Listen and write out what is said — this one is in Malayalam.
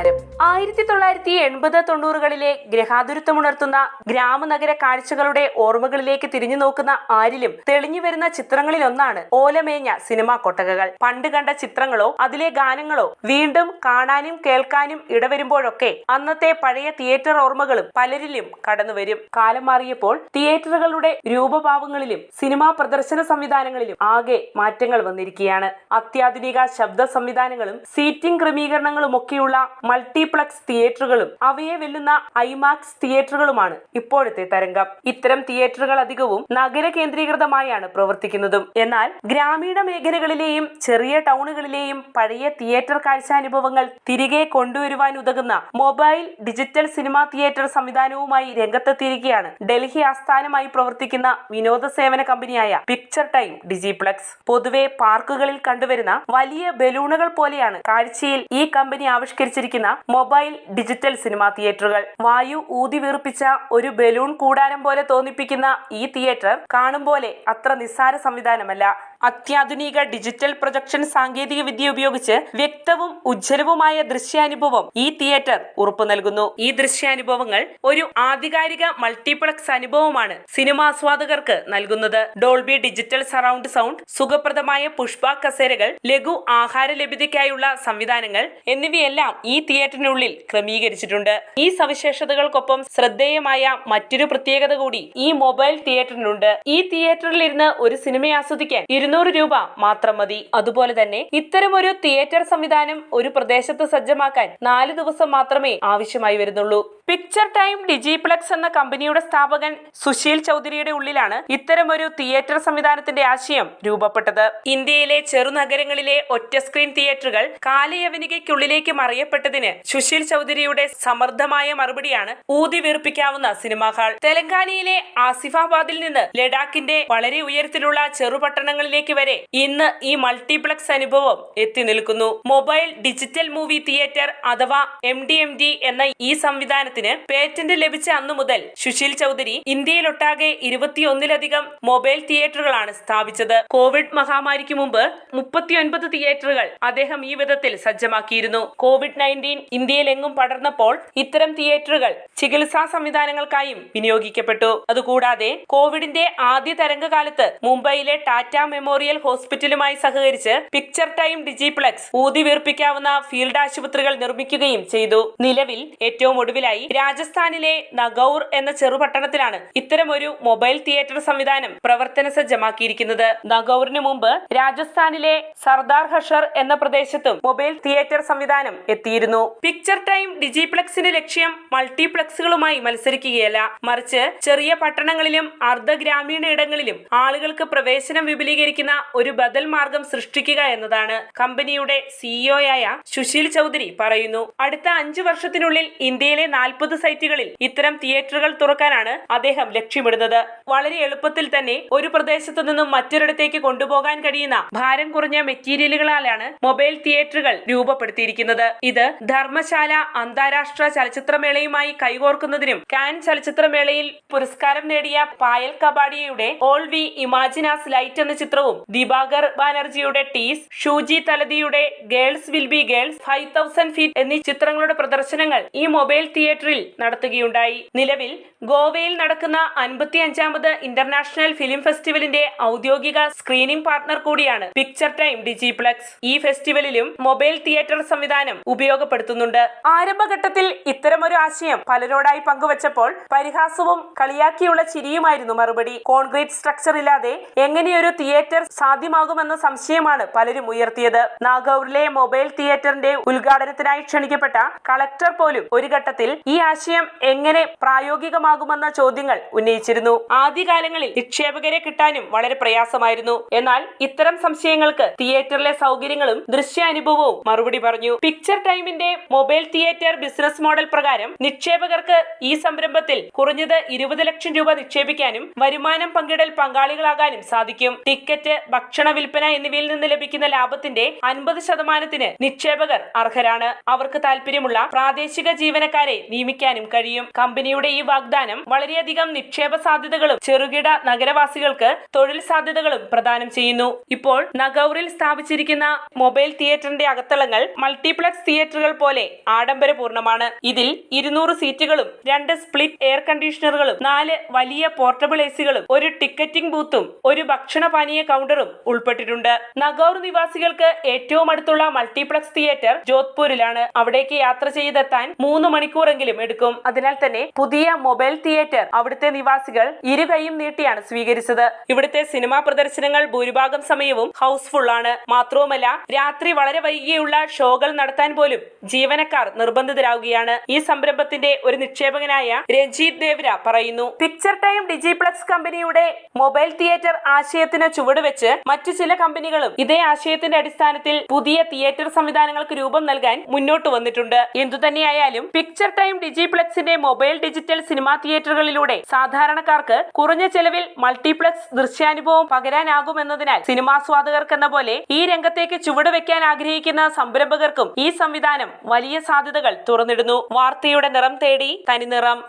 ആയിരത്തി തൊള്ളായിരത്തി എൺപത് തൊണ്ണൂറുകളിലെ ഗ്രഹാതുരത്വമുണർത്തുന്ന ഗ്രാമനഗര കാഴ്ചകളുടെ ഓർമ്മകളിലേക്ക് തിരിഞ്ഞു നോക്കുന്ന ആരിലും തെളിഞ്ഞു വരുന്ന ചിത്രങ്ങളിലൊന്നാണ് ഓലമേഞ്ഞ സിനിമാ കൊട്ടകകൾ. പണ്ട് കണ്ട ചിത്രങ്ങളോ അതിലെ ഗാനങ്ങളോ വീണ്ടും കാണാനും കേൾക്കാനും ഇടവരുമ്പോഴൊക്കെ അന്നത്തെ പഴയ തിയേറ്റർ ഓർമ്മകളും പലരിലും കടന്നുവരും. കാലം മാറിയപ്പോൾ തിയേറ്ററുകളുടെ രൂപഭാവങ്ങളിലും സിനിമാ പ്രദർശന സംവിധാനങ്ങളിലും ആകെ മാറ്റങ്ങൾ വന്നിരിക്കുകയാണ്. അത്യാധുനിക ശബ്ദ സംവിധാനങ്ങളും സീറ്റിംഗ് ക്രമീകരണങ്ങളും ഒക്കെയുള്ള മൾട്ടിപ്ലക്സ് തിയേറ്ററുകളും അവയെ വെല്ലുന്ന ഐമാക്സ് തിയേറ്ററുകളുമാണ് ഇപ്പോഴത്തെ തരംഗം. ഇത്തരം തിയേറ്ററുകൾ അധികവും നഗര കേന്ദ്രീകൃതമായാണ് പ്രവർത്തിക്കുന്നതും. എന്നാൽ ഗ്രാമീണ മേഖലകളിലെയും ചെറിയ ടൗണുകളിലെയും പഴയ തിയേറ്റർ കാഴ്ചാനുഭവങ്ങൾ തിരികെ കൊണ്ടുവരുവാൻ ഉതകുന്ന മൊബൈൽ ഡിജിറ്റൽ സിനിമാ തിയേറ്റർ സംവിധാനവുമായി രംഗത്തെത്തിയിരിക്കുകയാണ് ഡൽഹി ആസ്ഥാനമായി പ്രവർത്തിക്കുന്ന വിനോദ സേവന കമ്പനിയായ പിക്ചർ ടൈം ഡിജിപ്ലക്സ്. പൊതുവെ പാർക്കുകളിൽ കണ്ടുവരുന്ന വലിയ ബലൂണുകൾ പോലെയാണ് കാഴ്ചയിൽ ഈ കമ്പനി ആവിഷ്കരിച്ചിരിക്കുന്ന മൊബൈൽ ഡിജിറ്റൽ സിനിമാ തിയേറ്ററുകൾ. വായു ഊതി വീർപ്പിച്ച ഒരു ബലൂൺ കൂടാരം പോലെ തോന്നിപ്പിക്കുന്ന ഈ തിയേറ്റർ കാണും പോലെ അത്ര നിസ്സാര സംവിധാനമല്ല. അത്യാധുനിക ഡിജിറ്റൽ പ്രൊജക്ഷൻ സാങ്കേതിക വിദ്യ ഉപയോഗിച്ച് വ്യക്തവും ഉജ്ജ്വലവുമായ ദൃശ്യാനുഭവം ഈ തിയേറ്റർ ഉറപ്പു നൽകുന്നു. ഈ ദൃശ്യാനുഭവങ്ങൾ ഒരു ആധികാരിക മൾട്ടിപ്ലക്സ് അനുഭവമാണ് സിനിമാസ്വാദകർക്ക് നൽകുന്നത്. ഡോൾബി ഡിജിറ്റൽ സറൗണ്ട് സൗണ്ട് സുഖപ്രദമായ പുഷ്പ കസേരകൾ ലഘു ആഹാര ലഭ്യതയ്ക്കായുള്ള സംവിധാനങ്ങൾ എന്നിവയെല്ലാം ഈ തിയേറ്ററിനുള്ളിൽ ക്രമീകരിച്ചിട്ടുണ്ട്. ഈ സവിശേഷതകൾക്കൊപ്പം ശ്രദ്ധേയമായ മറ്റൊരു പ്രത്യേകത കൂടി ഈ മൊബൈൽ തിയേറ്ററിനുണ്ട്. ഈ തിയേറ്ററിൽ ഇരുന്ന് ഒരു സിനിമ ആസ്വദിക്കാൻ ഇരുന്നൂറ് രൂപ മാത്രം മതി. അതുപോലെ തന്നെ ഇത്തരമൊരു തിയേറ്റർ സംവിധാനം ഒരു പ്രദേശത്ത് സജ്ജമാക്കാൻ നാല് ദിവസം മാത്രമേ ആവശ്യമായി വരുന്നുള്ളൂ. പിക്ചർ ടൈം ഡിജിപ്ലക്സ് എന്ന കമ്പനിയുടെ സ്ഥാപകൻ സുശീൽ ചൗധരിയുടെ ഉള്ളിലാണ് ഇത്തരമൊരു തിയേറ്റർ സംവിധാനത്തിന്റെ ആശയം രൂപപ്പെട്ടത്. ഇന്ത്യയിലെ ചെറുനഗരങ്ങളിലെ ഒറ്റ സ്ക്രീൻ തിയേറ്ററുകൾ കാലയവനികയ്ക്കുള്ളിലേക്ക് മറിയപ്പെട്ടതിന് സുശീൽ ചൗധരിയുടെ സമർത്ഥമായ മറുപടിയാണ് ഊതി വീർപ്പിക്കാവുന്ന സിനിമാ ഹാൾ. തെലങ്കാനയിലെ ആസിഫാബാദിൽ നിന്ന് ലഡാക്കിന്റെ വളരെ ഉയരത്തിലുള്ള ചെറുപട്ടണങ്ങളിലേക്ക് വരെ ഇന്ന് ഈ മൾട്ടിപ്ലക്സ് അനുഭവം എത്തി നിൽക്കുന്നു. മൊബൈൽ ഡിജിറ്റൽ മൂവി തിയേറ്റർ അഥവാ എം എന്ന ഈ സംവിധാനത്തിന് പേറ്റന്റ് ലഭിച്ച അന്നു മുതൽ സുശീൽ ചൗധരി ഇന്ത്യയിലൊട്ടാകെ ഇരുപത്തിയൊന്നിലധികം മൊബൈൽ തിയേറ്ററുകളാണ് സ്ഥാപിച്ചത്. കോവിഡ് മഹാമാരിക്ക് മുമ്പ് മുപ്പത്തിയൊൻപത് തിയേറ്ററുകൾ അദ്ദേഹം ഈ വിധത്തിൽ സജ്ജമാക്കിയിരുന്നു. കോവിഡ് നയന്റീൻ ഇന്ത്യയിലെങ്ങും പടർന്നപ്പോൾ ഇത്തരം തിയേറ്ററുകൾ ചികിത്സാ സംവിധാനങ്ങൾക്കായും വിനിയോഗിക്കപ്പെട്ടു. അതുകൂടാതെ കോവിഡിന്റെ ആദ്യ തരംഗകാലത്ത് മുംബൈയിലെ ടാറ്റ മെമ്മോറിയൽ ഹോസ്പിറ്റലുമായി സഹകരിച്ച് പിക്ചർ ടൈം ഡിജിപ്ലക്സ് ഊതി വീർപ്പിക്കാവുന്ന ഫീൽഡ് ആശുപത്രികൾ നിർമ്മിക്കുകയും ചെയ്തു. നിലവിൽ ഏറ്റവും ഒടുവിലായി രാജസ്ഥാനിലെ നഗൌർ എന്ന ചെറുപട്ടണത്തിലാണ് ഇത്തരമൊരു മൊബൈൽ തിയേറ്റർ സംവിധാനം പ്രവർത്തന സജ്ജമാക്കിയിരിക്കുന്നത്. നഗൌറിന് മുമ്പ് രാജസ്ഥാനിലെ സർദാർ ഹഷർ എന്ന പ്രദേശത്തും മൊബൈൽ തിയേറ്റർ സംവിധാനം എത്തിയിരുന്നു. പിക്ചർ ടൈം ഡിജിപ്ലക്സിന്റെ ലക്ഷ്യം മൾട്ടിപ്ലക്സുകളുമായി മത്സരിക്കുകയല്ല. മറിച്ച് ചെറിയ പട്ടണങ്ങളിലും അർദ്ധ ഗ്രാമീണ ഇടങ്ങളിലും ആളുകൾക്ക് പ്രവേശനം വിപുലീകരിക്കുന്ന ഒരു ബദൽ മാർഗം സൃഷ്ടിക്കുക എന്നതാണ് കമ്പനിയുടെ സിഇഒയായ സുശീൽ ചൗധരി പറയുന്നു. അടുത്ത അഞ്ചു വർഷത്തിനുള്ളിൽ ഇന്ത്യയിലെ നാൽപ്പത് സൈറ്റുകളിൽ ഇത്തരം തിയേറ്ററുകൾ തുറക്കാനാണ് അദ്ദേഹം ലക്ഷ്യമിടുന്നത്. വളരെ എളുപ്പത്തിൽ തന്നെ ഒരു പ്രദേശത്തു നിന്നും മറ്റൊരിടത്തേക്ക് കൊണ്ടുപോകാൻ കഴിയുന്ന ഭാരം കുറഞ്ഞ മെറ്റീരിയലുകളാലാണ് മൊബൈൽ തിയേറ്ററുകൾ രൂപപ്പെടുത്തിയിരിക്കുന്നത്. ഇത് ധർമ്മശാല അന്താരാഷ്ട്ര ചലച്ചിത്രമേളയുമായി കൈകോർക്കുന്നതിനും കാൻ ചലച്ചിത്രമേളയിൽ പുരസ്കാരം നേടിയ Payal കബാഡിയയുടെ all we imagine as light എന്ന ചിത്രവും ദിബാഗർ ബാനർജിയുടെ Tees Shuchi തലതിയുടെ girls will be girls five thousand feet എന്നീ ചിത്രങ്ങളുടെ പ്രദർശനങ്ങൾ ഈ മൊബൈൽ തിയേറ്ററിൽ നടത്തുകയുണ്ടായി. നിലവിൽ ഗോവയിൽ നടക്കുന്ന അൻപത്തി അഞ്ചാമത് ഇന്റർനാഷണൽ ഫിലിം ഫെസ്റ്റിവലിന്റെ ഔദ്യോഗിക സ്ക്രീനിംഗ് പാർട്ണർ കൂടിയാണ് പിക്ചർ ടൈം ഡിജിപ്ലക്സ്. ഈ ഫെസ്റ്റിവലിലും മൊബൈൽ തിയേറ്റർ സംവിധാനം ഉപയോഗപ്പെടുത്തുന്നുണ്ട്. ആരംഭഘട്ടത്തിൽ ഇത്തരമൊരു ആശയം പലരോടായി പങ്കുവച്ചപ്പോൾ പരിഹാസവും കളിയാക്കിയുള്ള ചിരിയുമായിരുന്നു മറുപടി. കോൺക്രീറ്റ് സ്ട്രക്ചർ ഇല്ലാതെ എങ്ങനെയൊരു തിയേറ്റർ സാധ്യമാകുമെന്ന സംശയമാണ് പലരും ഉയർത്തിയത്. നാഗൌറിലെ മൊബൈൽ തിയേറ്ററിന്റെ ഉദ്ഘാടനത്തിനായി ക്ഷണിക്കപ്പെട്ട കളക്ടർ പോലും ഒരു ഘട്ടത്തിൽ ഈ ആശയം എങ്ങനെ പ്രായോഗികമാകുമെന്ന ചോദ്യങ്ങൾ ഉന്നയിച്ചിരുന്നു. ആദ്യകാലങ്ങളിൽ നിക്ഷേപകരെ കിട്ടാനും വളരെ പ്രയാസമായിരുന്നു. എന്നാൽ ഇത്തരം സംശയങ്ങൾക്ക് തിയേറ്ററിലെ സൗകര്യങ്ങളും ദൃശ്യാനുഭവവും മറുപടി പറഞ്ഞു. പിക്ചർ ടൈമിന്റെ മൊബൈൽ തിയേറ്റർ ബിസിനസ് മോഡൽ പ്രകാരം നിക്ഷേപകർക്ക് ഈ സംരംഭത്തിൽ കുറഞ്ഞത് ഇരുപത് ലക്ഷം രൂപ നിക്ഷേപിക്കാനും വരുമാനം പങ്കിടൽ പങ്കാളികളാകാനും സാധിക്കും. ടിക്കറ്റ് ഭക്ഷണ വിൽപ്പന എന്നിവയിൽ നിന്ന് ലഭിക്കുന്ന ലാഭത്തിന്റെ അൻപത് ശതമാനത്തിന് നിക്ഷേപകർ അർഹരാണ്. അവർക്ക് താല്പര്യമുള്ള പ്രാദേശിക ജീവനക്കാരെ നിയമിക്കാനും കഴിയും. കമ്പനിയുടെ ഈ വാഗ്ദാനം വളരെയധികം നിക്ഷേപ സാധ്യതകളും ചെറുകിട നഗരവാസികൾക്ക് തൊഴിൽ സാധ്യതകളും പ്രദാനം ചെയ്യുന്നു. ഇപ്പോൾ നഗൌറിൽ സ്ഥാപിച്ചിരിക്കുന്ന മൊബൈൽ തിയേറ്ററിന്റെ അകത്തളങ്ങൾ മൾട്ടിപ്ലക്സ് തിയേറ്ററുകൾ പോലെ ആഡംബരപൂർണമാണ് ഇതിൽ ഇരുന്നൂറ് സീറ്റുകളും രണ്ട് സ്പ്ലിറ്റ് എയർ കണ്ടീഷണറുകളും നാല് വലിയ പോർട്ടബിൾ എസികളും ഒരു ടിക്കറ്റിംഗ് ബൂത്തും ഒരു ഭക്ഷണ പാനീയ കൗണ്ടറും ഉൾപ്പെട്ടിട്ടുണ്ട്. നഗൌർ നിവാസികൾക്ക് ഏറ്റവും അടുത്തുള്ള മൾട്ടിപ്ലക്സ് തിയേറ്റർ ജോധ്പൂരിലാണ്. അവിടേക്ക് യാത്ര ചെയ്തെത്താൻ മൂന്ന് മണിക്കൂറെങ്കിലും എടുക്കും. അതിനാൽ തന്നെ പുതിയ മൊബൈൽ തിയേറ്റർ അവിടുത്തെ നിവാസികൾ ഇരുകൈയും നീട്ടിയാണ് സ്വീകരിച്ചത്. ഇവിടുത്തെ സിനിമാ പ്രദർശനങ്ങൾ ഭൂരിഭാഗം സമയവും ഹൗസ്ഫുൾ ആണ്. മാത്രവുമല്ല രാത്രി വളരെ വൈകിയുള്ള ഷോകൾ നടത്താൻ പോലും ജീവനക്കാർ നിർബന്ധിതരാകുകയാണ് ഈ സംരംഭത്തിന്റെ ഒരു നിക്ഷേപകനായ രഞ്ജിത് ദേവ്ര പറയുന്നു. പിക്ചർ ടൈം ഡിജിപ്ലക്സ് കമ്പനിയുടെ മൊബൈൽ തിയേറ്റർ ആശയത്തിന് ചുവടുവെച്ച് മറ്റു ചില കമ്പനികളും ഇതേ ആശയത്തിന്റെ അടിസ്ഥാനത്തിൽ പുതിയ തിയേറ്റർ സംവിധാനങ്ങൾക്ക് രൂപം നൽകാൻ മുന്നോട്ട് വന്നിട്ടുണ്ട്. എന്തുതന്നെയായാലും പിക്ചർ ടൈം ഡിജിപ്ലക്സിന്റെ മൊബൈൽ ഡിജിറ്റൽ സിനിമാ തിയേറ്ററുകളിലൂടെ സാധാരണക്കാർക്ക് കുറഞ്ഞ ചെലവിൽ മൾട്ടിപ്ലക്സ് ദൃശ്യാനുഭവം പകരാനാകുമെന്നതിനാൽ സിനിമാസ്വാദകർക്കെന്ന പോലെ ഈ രംഗത്തേക്ക് ചുവടുവെക്കാൻ ആഗ്രഹിക്കുന്ന സംരംഭകർക്കും ഈ സംവിധാനം വലിയ സാധ്യതകൾ തുറന്നിടുന്നു. വാർത്തയുടെ നിറം തേടി തനിനിറം.